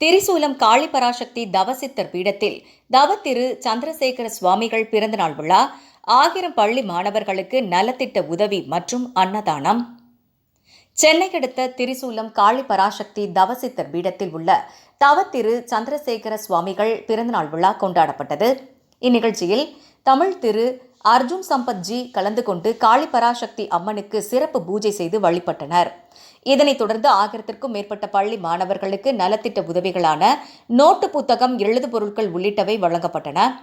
திரிசூலம் காளிபராசக்தி தவசித்தர் பீடத்தில் தவத்திரு சந்திரசேகர சுவாமிகள் பிறந்தநாள் விழா ஆயிரம் பள்ளி மாணவர்களுக்கு நலத்திட்ட உதவி மற்றும் அன்னதானம். சென்னை அடுத்த திரிசூலம் காளிபராசக்தி தவசித்தர் பீடத்தில் உள்ள தவத்திரு சந்திரசேகர சுவாமிகள் பிறந்தநாள் விழா கொண்டாடப்பட்டது. இந்நிகழ்ச்சியில் தமிழ் திரு அர்ஜுன் சம்பத்ஜி கலந்து கொண்டு காளிபராசக்தி அம்மனுக்கு சிறப்பு பூஜை செய்து வழிபட்டனர். இதனைத் தொடர்ந்து ஆயிரத்திற்கும் மேற்பட்ட பள்ளி மாணவர்களுக்கு நலத்திட்ட உதவிகளான நோட்டு புத்தகம் எழுது பொருட்கள் உள்ளிட்டவை வழங்கப்பட்டன.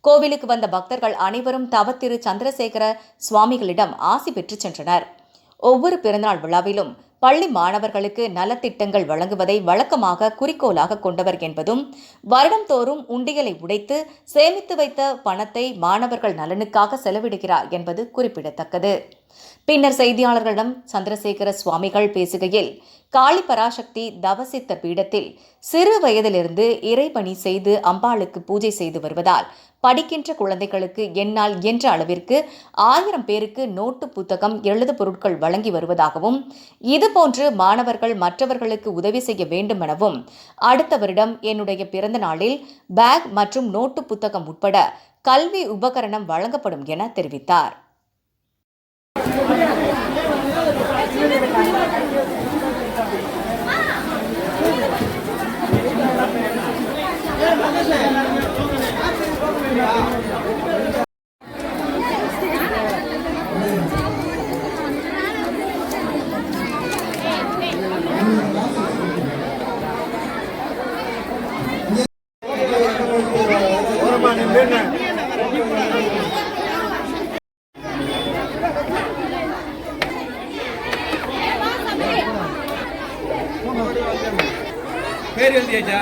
கோவிலுக்கு வந்த பக்தர்கள் அனைவரும் தவத்திரு சந்திரசேகர சுவாமிகளிடம் ஆசி பெற்று சென்றனர். ஒவ்வொரு பிறந்தநாள் விழாவிலும் பள்ளி மாணவர்களுக்கு நலத்திட்டங்கள் வழங்குவதை வழக்கமாக குறிக்கோளாக கொண்டவர் என்பதும் வருடம்தோறும் உண்டியலை உடைத்து சேமித்து வைத்த பணத்தை மாணவர்கள் நலனுக்காக செலவிடுகிறார் என்பது குறிப்பிடத்தக்கது. பின்னர் செய்தியாளர்களிடம் சந்திரசேகர சுவாமிகள் பேசுகையில் காளி பராசக்தி தவசித்த பீடத்தில் சிறு வயதிலிருந்து இறைபணி செய்து அம்பாளுக்கு பூஜை செய்து வருவதால் படிக்கின்ற குழந்தைகளுக்கு என்னால் என்ற அளவிற்கு ஆயிரம் பேருக்கு நோட்டு புத்தகம் எழுது பொருட்கள் வழங்கி வருவதாகவும் இதுபோன்று மாணவர்கள் மற்றவர்களுக்கு உதவி செய்ய வேண்டும் எனவும் அடுத்த வருடம் என்னுடைய பிறந்த நாளில் பேக் மற்றும் நோட்டு புத்தகம் உட்பட கல்வி உபகரணம் வழங்கப்படும் என தெரிவித்தார். பேர் எழுதியாச்சா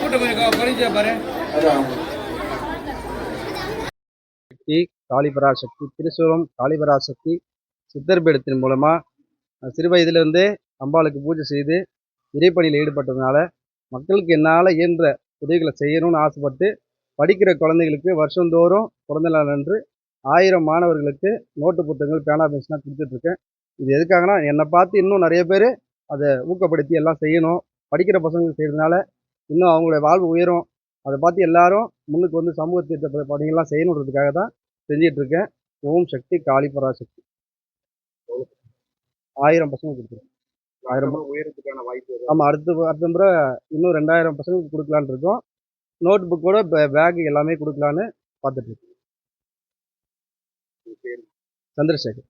கூட்டம் கொஞ்சம் குறைஞ்சா பாரு. சக்தி காளிபராசக்தி திருசூலம் காளிபராசக்தி சித்தர்பீடத்தின் மூலமாக சிறு வயதிலிருந்தே அம்பாளுக்கு பூஜை செய்து இறைப்பணியில் ஈடுபட்டதுனால மக்களுக்கு என்னால் இயன்ற உதவிகளை செய்யணும்னு ஆசைப்பட்டு படிக்கிற குழந்தைகளுக்கு வருஷந்தோறும் பிறந்த நாள் அன்று ஆயிரம் மாணவர்களுக்கு நோட்டு புத்தகங்கள் பேனா பென்சிலாக கொடுத்துட்ருக்கேன். இது எதுக்காகனா என்னை பார்த்து இன்னும் நிறைய பேர் அதை ஊக்கப்படுத்தி எல்லாம் செய்யணும். படிக்கிற பசங்களுக்கு செய்கிறதுனால இன்னும் அவங்களுடைய வாழ்வு உயரும். அதை பார்த்து எல்லாரும் முன்னுக்கு வந்து சமூக திட்ட பணிகள்லாம் செய்யணுன்றதுக்காக தான் செஞ்சிட்டு இருக்கேன் ஓம் சக்தி காளி பராசக்தி. ஆயிரம் பசங்க கொடுத்துருக்கோம் ஆயிரம் உயரத்துக்கான வாய்ப்பு ஆமாம் அடுத்த அடுத்த முறை இன்னும் ரெண்டாயிரம் பசங்களுக்கு கொடுக்கலான்னு இருக்கோம். நோட் புக்கோட பேக் எல்லாமே கொடுக்கலான்னு பார்த்துட்டு இருக்கோம் சந்திரசேகர்.